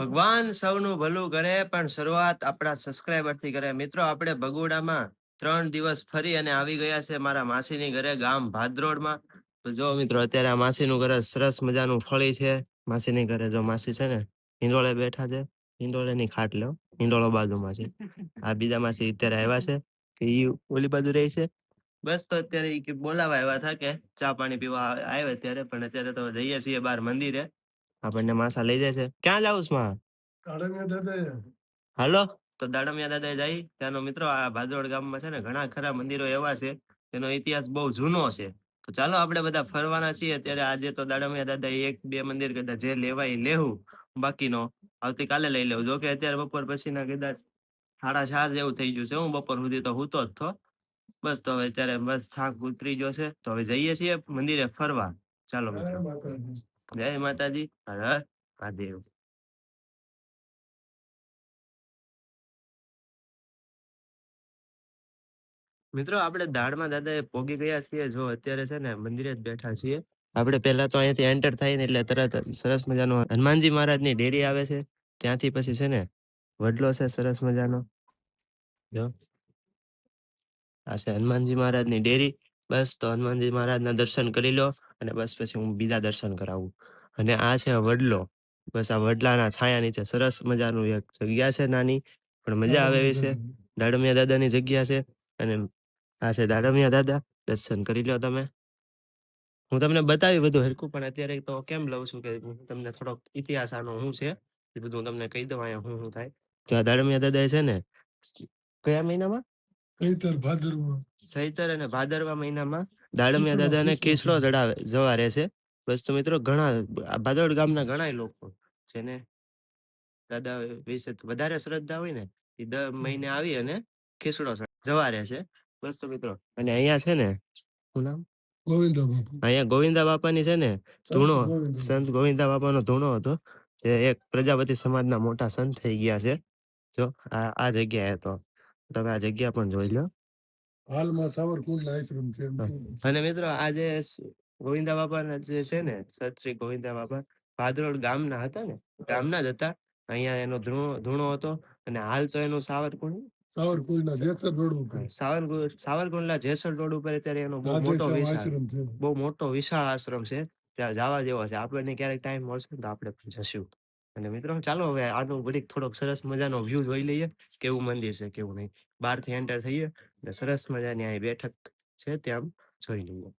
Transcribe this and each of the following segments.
ભગવાન સૌનું ભલું કરે, પણ શરૂઆત આપણા સબસ્ક્રાઇબરથી કરે. મિત્રો, આપણે ભગોડામાં ત્રણ દિવસ ફરી અને આવી ગયા છે મારા માસીની ઘરે, ગામ ભાદરોડમાં. તો જો મિત્રો, અત્યારે આ માસીનું ઘરે સરસ મજાનું ફળી છે. માસીની ઘરે જો માસી છે ને, હિંડોળે બેઠા છે. હિંડોળે ની ખાટ લો, હિંડોળો બાજુમાં છે આ બીજા માસી અત્યારે આવ્યા છે કે ઈ ઓલી બાજુ રહી છે. બસ તો અત્યારે બોલાવા આવ્યા હતા કે ચા પાણી પીવા આવ્યા ત્યારે, પણ અત્યારે તો જઈએ છીએ બાર મંદિરે. આપણને માસા લઈ જાય છે. ક્યાં જાવમાં? કાળમિયા દાદા હાલો? તો દાડમિયા દાદા જાય. ત્યાંનો મિત્રો આ ભાદરોડ ગામમાં છે ને ઘણા ખરા મંદિરો એવા છે તેનો ઇતિહાસ બહુ જૂનો છે. તો ચાલો આપણે બધા ફરવાના છીએ. ત્યારે આજે તો દાડમિયા દાદા એક બે મંદિર કદાચ જે લેવાય લેવું બાકીનો આવતીકાલે લઈ લેવું. જોકે અત્યારે બપોર પછીના કદાચ સાડા ચાર જેવું થઈ ગયું છે. હું બપોર સુધી તો હૂતો જ થો. બસ તો હવે અત્યારે બસ થાક ઉતરી ગયો છે. તો હવે જઈએ છીએ મંદિરે ફરવા. ચાલો મિત્રો. જય માતાજી, હર હર મહાદેવ. મિત્રો, આપણે દાળમાં દાદા પોગી ગયા છીએ, જો અત્યારે છે ને મંદિરે જ બેઠા છીએ. આપણે પહેલા તો અહીંયાથી એન્ટર થાય ને એટલે તરત સરસ મજાનો હનુમાનજી મહારાજની ડેરી આવે છે. ત્યાંથી પછી છે ને વડલો છે સરસ મજાનો. જો. આ છે હનુમાનજી મહારાજની ડેરી. બસ તો હનુમાનજી મહારાજના દર્શન કરી લો અને બસ પછી હું બીજા દર્શન કરાવું. અને આ છે વડલો. બસ આ વડલાના છાયા નીચે સરસ મજાનું એક જગ્યા છે નાની પણ મજા આવે એવી છે. દાડમિયા દાદાની જગ્યા છે અને આ છે દાડમિયા દાદા. દર્શન કરી લો તમે. હું તમને બતાવી બધું હરકું પણ અત્યારે તો કેમ લઉં છું કે હું તમને થોડોક ઇતિહાસ આનો શું છે એ બધું હું તમને કહી દઉં અહીંયા શું શું થાય. તો આ દાડમિયા દાદા છે ને કયા મહિનામાં? ભાદરવા. ચૈતર અને ભાદરવા મહિનામાં દાડમિયા દાદાને કેસલો ચડાવે જવા રહે છે. બસ મિત્રો ઘણા ભાદરડ ગામના ઘણા લોકો જેને દાદા વિશે વધારે શ્રદ્ધા હોય ને એ દર મહિને આવી અને ખીચડો જવા રહે છે. બસ તો મિત્રો અને અહીંયા છે ને શું નામ? ગોવિંદા બાપા. અહીંયા ગોવિંદા બાપાની છે ને ધૂણો સંત ગોવિંદા બાપાનો ધૂણો હતો જે એક પ્રજાપતિ સમાજના મોટા સંત થઈ ગયા છે. જો આ આ જગ્યાએ હતો. તમે આ જગ્યા પણ જોઈ લો. હાલમાં સાવરકુંડલા આશ્રમ છે. અને મિત્રો આજે ગોવિંદા બાપાના જે છે ને સત શ્રી ગોવિંદા બાપા ભાદરોડ ગામના હતા ને ગામના જ હતા. અહીંયા એનો ધૂણો ધૂણો હતો અને હાલ તો એનું સાવરકુંડ સાવરકુંડલા જેસર રોડ ઉપર. સાવરકુંડ સાવરકુંડલા જેસલ રોડ ઉપર અત્યારે એનો બહુ મોટો વિશાળ બહુ મોટો વિશાળ આશ્રમ છે. ત્યાં જવા જેવો છે. આપણને ક્યારેક ટાઈમ મળશે તો આપણે જશું. અને મિત્રો, ચાલો હવે આનો ઘડીક થોડોક સરસ મજાનો વ્યૂ જોઈ લઈએ કેવું મંદિર છે કેવું નહીં. બહારથી એન્ટર થઈએ અને સરસ મજાની અહીં બેઠક છે ત્યાં જોઈ લઈએ.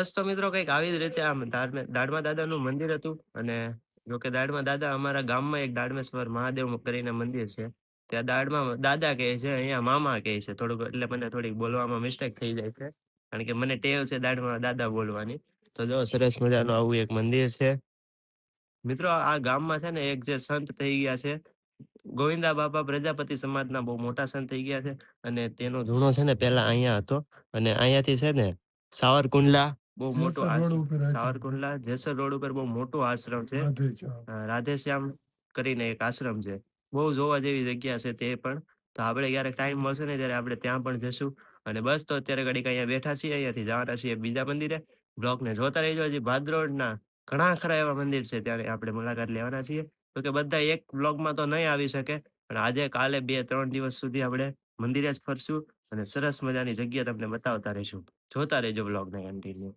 બસ તો મિત્રો કંઈક આવી જ રીતે આમ દાડમે- દાદાનું મંદિર હતું અને જો કે દાડમા દાદા અમારા ગામમાં એક દાડમેશ્વર મહાદેવ કરીને મંદિર છે. ત્યાં દાડમાં દાદા કહે છે, અહીંયા મામા કહે છે, થોડુંક એટલે મને થોડીક બોલવામાં મિસ્ટેક થઈ જાય છે. કારણ કે મને ટેવ છે દાડમાં દાદા બોલવાની. તો જો સરસ મજાનું આવું એક મંદિર છે. મિત્રો આ ગામમાં છે ને એક જે સંત થઈ ગયા છે, ગોવિંદા બાપા પ્રજાપતિ સમાજના બહુ મોટા સંત થઈ ગયા છે અને તેનો ધૂણો છે ને પેલા અહીંયા હતો અને અહીંયાથી છે ને સાવરકુંડલા બહુ મોટો જેસર રોડ આશ્રમ ઉપર આશ્રમ. સાવરકુંડલા જેસર રોડ ઉપર બહુ મોટો આશ્રમ છે. રાધે શ્યામ. અ, રાધેશ્યામ કરીને એક આશ્રમ છે. બહુ જોવા જેવી જગ્યા છે તે પણ. તો આપણે ક્યારેક ટાઈમ મળશે ને ત્યારે આપણે ત્યાં પણ જશું અને બસ તો અત્યારે ઘડીક અહીંયા બેઠા છીએ અહીંયાથી જવાના છીએ બીજા મંદિરે. બ્લોગને જોતા રહેજો હજી ભાદરોડના ઘણા ખરા એવા મંદિર છે ત્યારે આપણે મુલાકાત લેવાના છીએ. તો કે બધા એક બ્લોગમાં તો નહીં આવી શકે પણ આજે કાલે બે ત્રણ દિવસ સુધી આપણે મંદિરે જ ફરશું અને સરસ મજાની જગ્યા તમને બતાવતા રહીશું. જોતા રહેજો બ્લોગને કન્ટિન્યુ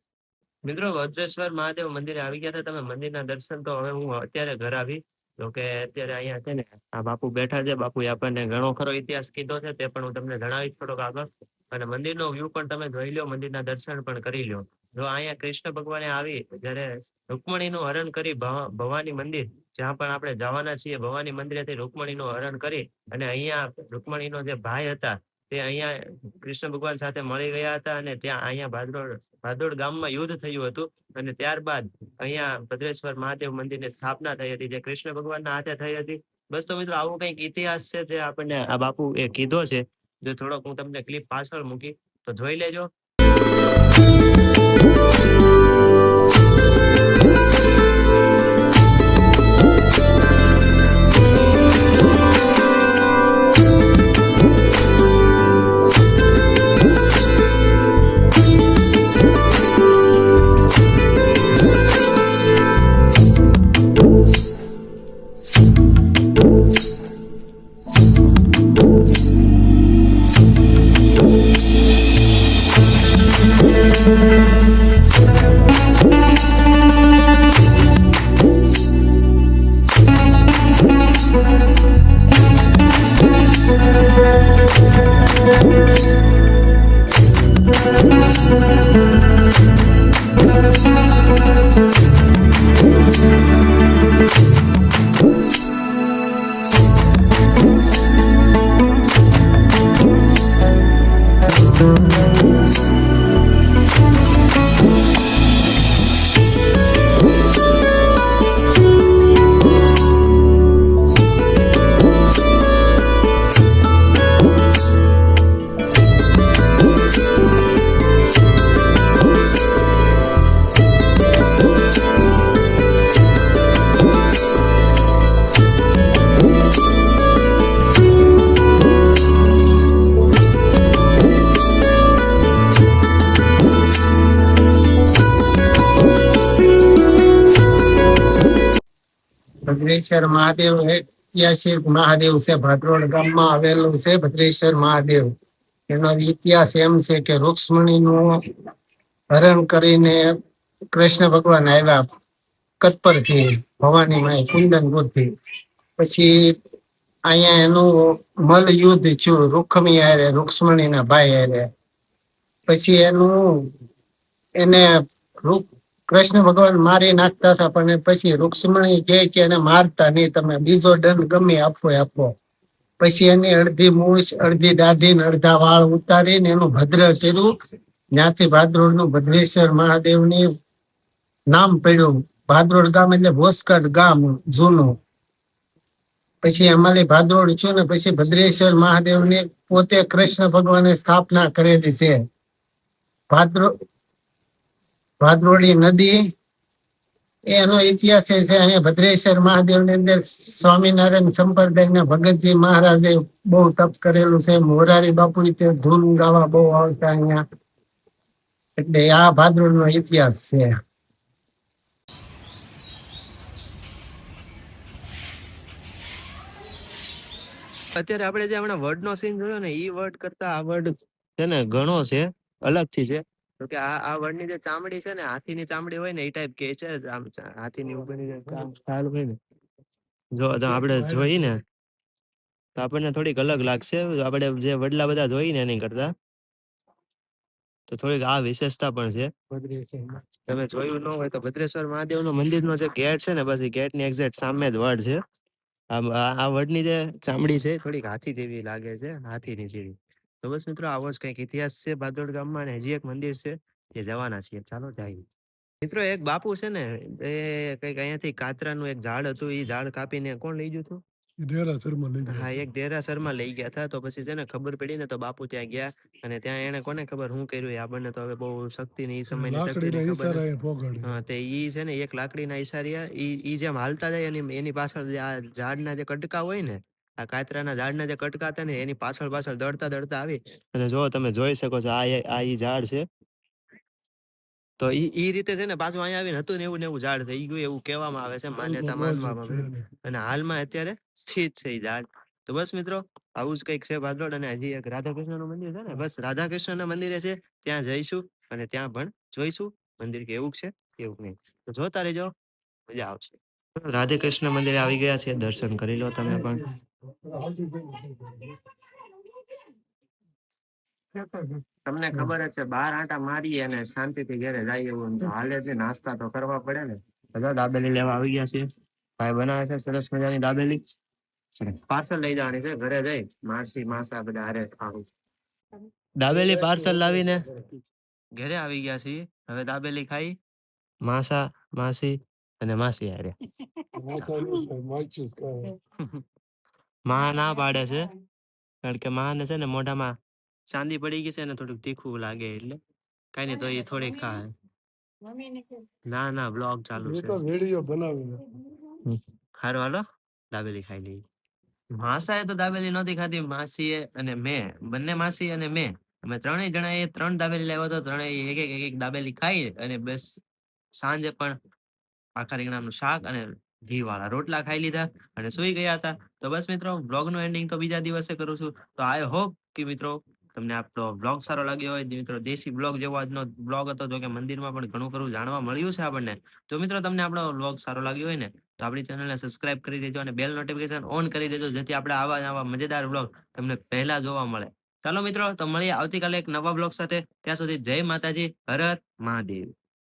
મિત્રો વજ્રેશ્વર મહાદેવ મંદિરે આવી ગયા હતા. તમે મંદિરના દર્શન તો હવે હું અત્યારે ઘર આવી. જો કે અત્યારે અહીંયા છે ને, આ બાપુ બેઠા છે. બાપુએ આપણને ઘણો ખરો ઇતિહાસ કીધો છે, તે પણ હું તમને જણાવીશ થોડોક આગળ. અને મંદિરનો વ્યૂ પણ તમે જોઈ લો મંદિરના દર્શન પણ કરી લો જો અહીંયા કૃષ્ણ ભગવાને આવી, જ્યારે રૂકમણીનું હરણ કરી ભવા- ભવાની મંદિર, જ્યાં પણ આપણે જવાના છીએ, ભવાની મંદિરેથી રૂકમણીનું હરણ કરી અને અહીંયા રૂકમણીનો જે ભાઈ હતા તે અહીંયા કૃષ્ણ ભગવાન સાથે મળી ગયા હતા અને ત્યાં અહીંયા ભાદરોડ ભાદોડ ગામમાં યુદ્ધ થયું હતું અને ત્યારબાદ અહીંયા ભદ્રેશ્વર મહાદેવ મંદિરની સ્થાપના થઈ હતી, જે કૃષ્ણ ભગવાનના હાથે થઈ હતી. બસ તો મિત્રો આવો કંઈક ઇતિહાસ છે જે આપણને આ બાપુ એ કીધો છે. જો થોડોક હું તમને ક્લિપ પાછળ મૂકી, તો જોઈ લેજો. ભદ્રેશ્વર મહાદેવ ઐતિહાસિક મહાદેવ છે. ભાદરોડ ગામમાં આવેલું છે ભદ્રેશ્વર મહાદેવ. એનો ઇતિહાસ એમ છે કે રૂક્ષ્મણીનું હરણ કરીને કૃષ્ણ ભગવાન આવ્યા કતપરથી ભવાની માય કુંદનપુરથી પછી અહીંયા એનું મલ યુદ્ધ થયું રૂખમી હારે, રૂક્ષ્મણીના ભાઈ હારે. પછી એનું એને રૂક કૃષ્ણ ભગવાન મારી નાખતા હતા, પણ પછી રૂક્ષ્મણી કે કે એને મારતા નહીં, તમે બીજો દંડ ગમે આપો આપો. પછી એની અડધી મૂછ, અડધી દાઢી અડધા વાળ ઉતારીને એનું ભદ્ર કર્યું. ત્યાંથી ભાદરોડનું ભદ્રેશ્વર મહાદેવની નામ પડ્યું. ભાદરોડ ગામ એટલે ભોસકટ ગામ જૂનું. પછી અમારી ભાદરોડ છું ને પછી ભદ્રેશ્વર મહાદેવની પોતે કૃષ્ણ ભગવાને સ્થાપના કરેલી છે. ભાદરો ભાદરોડી નદી, એનો ઇતિહાસ છે અહીંયા ભદ્રેશ્વર મહાદેવની અંદર સ્વામિનારાયણ સંપ્રદાયના ભગતજી મહારાજે બહુ તપ કરેલું છે. મોરારી બાપુ તે ધૂન ગાવા બહુ આવતા અહીંયા. એટલે આ ભાદરોડ નો ઇતિહાસ છે. અત્યારે આપણે જે હમણાં વર્ડ નો સીન જોયો ને એ વર્ડ કરતા આ વર્ડ છે ને, ઘણો છે, અલગથી છે. તો કે આ આ વર્ડ જે ચામડી છે ને હાથીની ચામડી હોય ને એ ટાઈપ કે છે આમ હાથીની ઉપરની જે છાલ હોય ને. જો આપણે જોઈ ને તો આપણને થોડીક અલગ લાગશે. આપણે જે વડલા બધા જોઈ ને એની કરતા તો થોડીક આ વિશેષતા પણ છે. તમે જોયું ન હોય તો ભદ્રેશ્વર મહાદેવ નો મંદિર નો જે ગેટ છે ને બસ એ ગેટની એક્ઝેક્ટ સામે જ વડ છે. આ વડની જે ચામડી છે થોડીક હાથી જેવી લાગે છે હાથીની જેવી. તો બસ મિત્રો આવો જ કંઈક ઇતિહાસ છે ભાદોડ ગામમાં અને હજી એક મંદિર છે જે જવાના છીએ. ચાલો જઈએ. મિત્રો એક બાપુ છે ને એ કંઈક અહીંયાથી કાતરાનું એક ઝાડ હતું એ ઝાડ કાપીને કોણ લઈ ગયું હતું? લઈ ગયા હા એક દેરાસરમાં લઈ ગયા હતા. તો પછી તેને ખબર પડી ને તો બાપુ ત્યાં ગયા અને ત્યાં એને કોને ખબર શું કર્યું આપણને તો હવે બહુ શક્તિ ની એ સમયની શક્તિ હા તે ઈ છે ને એક લાકડીના ઈશારિયા ઈ ઈ જેમ હાલતા જાય એની એની પાછળ જે આ ઝાડના જે કટકા હોય ને આ કાતરાના ઝાડના જે કટકા હતા ને એની પાછળ પાછળ દળતા દળતા આવી. અને જો તમે જોઈ શકો છો આ આ ઈ ઝાડ છે. તો ઈ ઈ રીતે છે ને પાછું અહીંયા આવીને હતું ને એવું ને એવું ઝાડ થઈ ગયું એવું કહેવામાં આવે છે માન્યતા માનવામાં આવે અને હાલમાં અત્યારે સ્થિત છે ઈ ઝાડ. તો બસ મિત્રો આવું જ કંઈક છે ભાદરોડ અને હજી એક રાધા કૃષ્ણનું મંદિર છે ને બસ રાધા કૃષ્ણના મંદિરે છે ત્યાં જઈશું અને ત્યાં પણ જોઈશું. મંદિર કેવું છે કેવું નહીં. તો જોતા રહેજો મજા આવશે. રાધે કૃષ્ણ મંદિરે આવી ગયા છે દર્શન કરી લો તમે પણ. તમને ખબર જ છે બાર આંટા મારીએ અને શાંતિથી ઘરે જઈએ એવું તો હાલે છે નાસ્તા તો કરવા પડે ને. બધા દાબેલી લેવા આવી ગયા છે. ભાઈ બનાવે છે સરસ મજાની દાબેલી. પાર્સલ લઈ જવાની છે ઘરે જઈ માસી માસા બધા હારે ખાવું. દાબેલી પાર્સલ લાવીને. ઘરે આવી ગયા છીએ હવે દાબેલી ખાઈ. માસા માસી અને માસી હારે. માં ના પાડે છે. કારણ કે માં ને છે ને મોઢામાં ચાંદી પડી ગઈ છે ને થોડુંક તીખું લાગે એટલે. કઈ નઈ તો એ થોડીક ખાય. ના ના બ્લોગ ચાલુ છે. તો વીડિયો બનાવીને હારો હાલો. દાબેલી ખાઈ લઈ માસાએ તો દાબેલી નહોતી ખાધી માસીએ અને મેં. બંને માસી અને મેં. અમે ત્રણેય જણા એ ત્રણ દાબેલી લાવ્યો હતો ત્રણેય એક એક એક એક દાબેલી ખાઈ અને બસ સાંજે પણ આખા રીંગણાનું શાક અને ઘી વાળા રોટલા ખાઈ લીધા અને સુઈ ગયા હતા. તો બસ મિત્રો બ્લોગનું એન્ડિંગ તો બીજા દિવસે કરું છું. તો આઈ હોપ કે મિત્રો, તમને આપણો બ્લોગ સારો લાગ્યો હોય. મિત્રો દેશી બ્લોગ જેવો આજનો બ્લોગ હતો જો કે મંદિરમાં પણ ઘણું ખરું જાણવા મળ્યું છે આપણને. તો મિત્રો, તમને આપણો બ્લોગ સારો લાગ્યો હોય ને, તો આપણી ચેનલને સબસ્ક્રાઇબ કરી દેજો અને બેલ નોટિફિકેશન ઓન કરી દેજો, જેથી આપણે આવા આવા મજેદાર બ્લોગ તમને પહેલા જોવા મળે. ચાલો મિત્રો, તો મળીએ આવતીકાલે એક નવા બ્લોગ સાથે. ત્યાં સુધી જય માતાજી, હર હર મહાદેવ.